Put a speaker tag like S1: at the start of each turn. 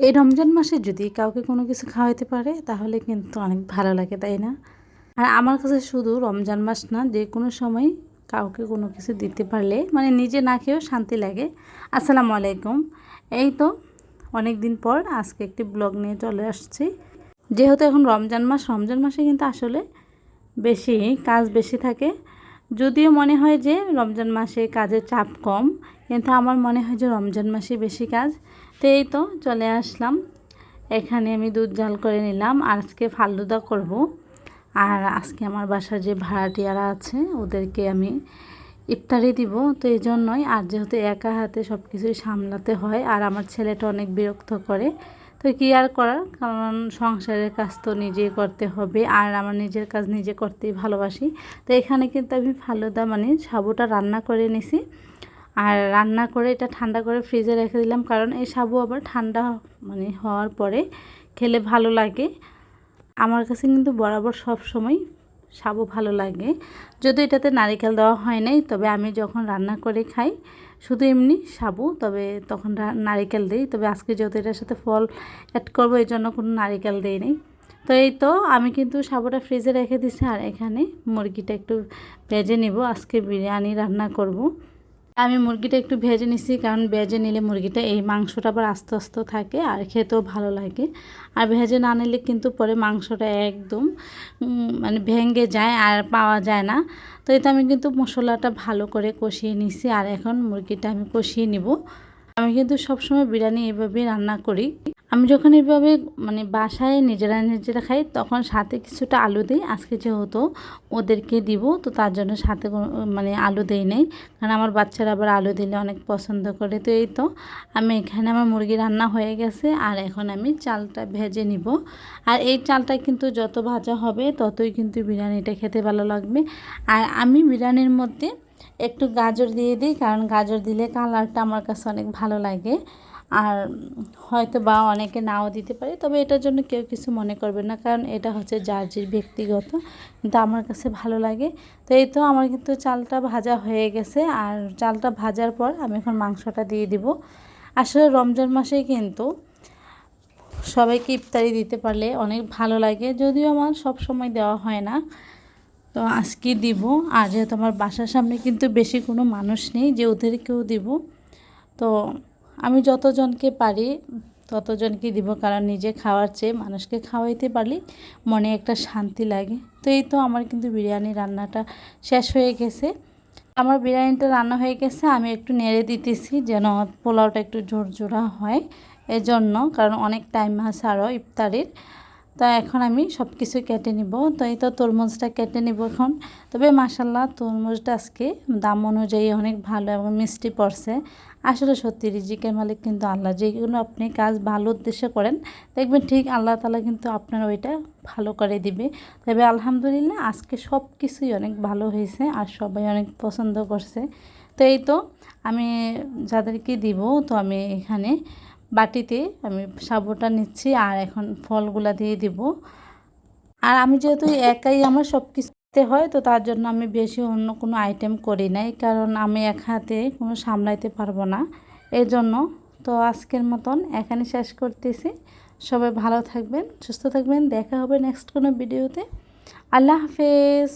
S1: এই রমজান মাসে যদি কাউকে কোনো কিছু খাওয়াইতে পারে, তাহলে কিন্তু অনেক ভালো লাগে, তাই না? আর আমার কাছে শুধু রমজান মাস না, যে কোনো সময় কাউকে কোনো কিছু দিতে পারলে মানে নিজে না খেয়েও শান্তি লাগে। আসসালামু আলাইকুম। এই তো অনেক দিন পর আজকে একটি ব্লগ নিয়ে চলে আসছি। যেহেতু এখন রমজান মাস, রমজান মাসে কিন্তু আসলে বেশি কাজ বেশি থাকে। যদিও মনে হয় যে রমজান মাসে কাজের চাপ কম, কিন্তু আমার মনে হয় যে রমজান মাসে বেশি কাজ। তো এই তো চলে আসলাম। এখানে আমি দুধ জাল করে নিলাম। আর আজকে ফালুদা করব। আর আজকে আমার বাসার যে ভাড়াটিয়ারা আছে, ওদেরকে আমি ইফতারি দিব। তো এই জন্যই আর যেহেতু একা হাতে সব কিছুই সামলাতে হয়, আর আমার ছেলেটা অনেক বিরক্ত করে, তো কী আর করার? কারণ সংসারের কাজ তো নিজেই করতে হবে, আর আমার নিজের কাজ নিজে করতেই ভালোবাসি। তো এখানে কিন্তু আমি ফালুদা মানে সাবুটা রান্না করে নিছি। আর রান্না করে এটা ঠান্ডা করে ফ্রিজে রেখে দিলাম। কারণ এই সাবু আবার ঠান্ডা মানে হওয়ার পরে খেলে ভালো লাগে। আমার কাছে কিন্তু বরাবর সব সময় সাবু ভালো লাগে। যদি এটাতে নারিকেল দেওয়া হয় নাই, তবে আমি যখন রান্না করে খাই, শুধু এমনি সাবু, তবে তখন নারিকেল দিই। তবে আজকে যেহেতু এটার সাথে ফল অ্যাড করব, এই জন্য কোনো নারিকেল দিই নেই। তো এই তো আমি কিন্তু সাবুটা ফ্রিজে রেখে দিছি, আর এখানে মুরগিটা একটু ভেজে নিব। আজকে বিরিয়ানি রান্না করব। আমি মুরগিটা একটু ভেজে নিছি, কারণ ভেজে নিলে মুরগিটা এই মাংসটা আবার আস্তে আস্তে থাকে আর খেতেও ভালো লাগে। আর ভেজে না নিলে কিন্তু পরে মাংসটা একদম মানে ভেঙে যায় আর পাওয়া যায় না। তো এটা আমি কিন্তু মশলাটা ভালো করে কষিয়ে নিছি আর এখন মুরগিটা আমি কষিয়ে নিব। আমি কিন্তু সবসময় বিরিয়ানি এভাবেই রান্না করি। আমি যখন এইভাবে মানে বাসায় নিজেরা নিজেরা খাই, তখন সাথে কিছুটা আলু দিই। আজকে যেহেতু ওদেরকে দিব, তো তার জন্য সাথে মানে আলু দেই নেই। কারণ আমার বাচ্চারা আবার আলু দিলে অনেক পছন্দ করে। তো এই তো, আমি এখানে আমার মুরগি রান্না হয়ে গেছে, আর এখন আমি চালটা ভেজে নিব। আর এই চালটা কিন্তু যত ভাজা হবে, ততই কিন্তু বিরিয়ানিটা খেতে ভালো লাগবে। আর আমি বিরিয়ানির মধ্যে একটু গাজর দিয়ে দিই, কারণ গাজর দিলে কালারটা আমার কাছে অনেক ভালো লাগে। আর হয়তো বা অনেকে নাও দিতে পারে, তবে এটার জন্য কেউ কিছু মনে করবে না, কারণ এটা হচ্ছে যে ব্যক্তিগত, কিন্তু আমার কাছে ভালো লাগে। তো এই তো আমার কিন্তু চালটা ভাজা হয়ে গেছে, আর চালটা ভাজার পর আমি এখন মাংসটা দিয়ে দিব। আসলে রমজান মাসে কিন্তু সবাইকে ইফতারি দিতে পারলে অনেক ভালো লাগে, যদিও আমার সব সময় দেওয়া হয় না। তো আজকে দিব, আর যেহেতু আমার বাসার সামনে কিন্তু বেশি কোনো মানুষ নেই, যে ওদেরকেও দিব। তো আমি যতজনকে পারি ততজনকে দিব কারণ নিজে খাওয়ার চেয়ে মানুষকে খাওয়াইতে পারলে মনে একটা শান্তি লাগে। তো এই তো আমার কিন্তু বিরিয়ানি রান্নাটা শেষ হয়ে গেছে। আমার বিরিয়ানিটা রান্না হয়ে গেছে, আমি একটু নেড়ে দিতেছি যেন পোলাওটা একটু জোর জোড়া হয়। এজন্য, কারণ অনেক টাইম আছে আরও ইফতারির। তো এখন আমি সব কিছু কেটে নিব। তো এই তো তরমুজটা কেটে নিব এখন। তবে মাসাল্লাহ তরমুজটা আজকে দাম অনুযায়ী অনেক ভালো এবং মিষ্টি পড়ছে। আসলে সত্যি, রিজিকের মালিক কিন্তু আল্লাহ। যেগুলো আপনি কাজ ভালো উদ্দেশ্যে করেন, দেখবেন ঠিক আল্লাহ তালা কিন্তু আপনার ওইটা ভালো করে দিবে। তবে আলহামদুলিল্লাহ, আজকে সব কিছুই অনেক ভালো হয়েছে আর সবাই অনেক পছন্দ করছে। তো এই তো আমি যাদেরকে দিব, তো আমি এখানে বাটিতে আমি সাবুটা নিচ্ছি আর এখন ফলগুলা দিয়ে দিব। আর আমি যেহেতু একাই আমার সব কিছুতে হয়, তো তার জন্য আমি বেশি অন্য কোনো আইটেম করি নাই, কারণ আমি এক হাতে কোনো সামলাইতে পারব না। এই জন্য তো আজকের মতন এখানে শেষ করতেছি। সবাই ভালো থাকবেন, সুস্থ থাকবেন, দেখা হবে নেক্সট কোনো ভিডিওতে আল্লাহ হাফেজ।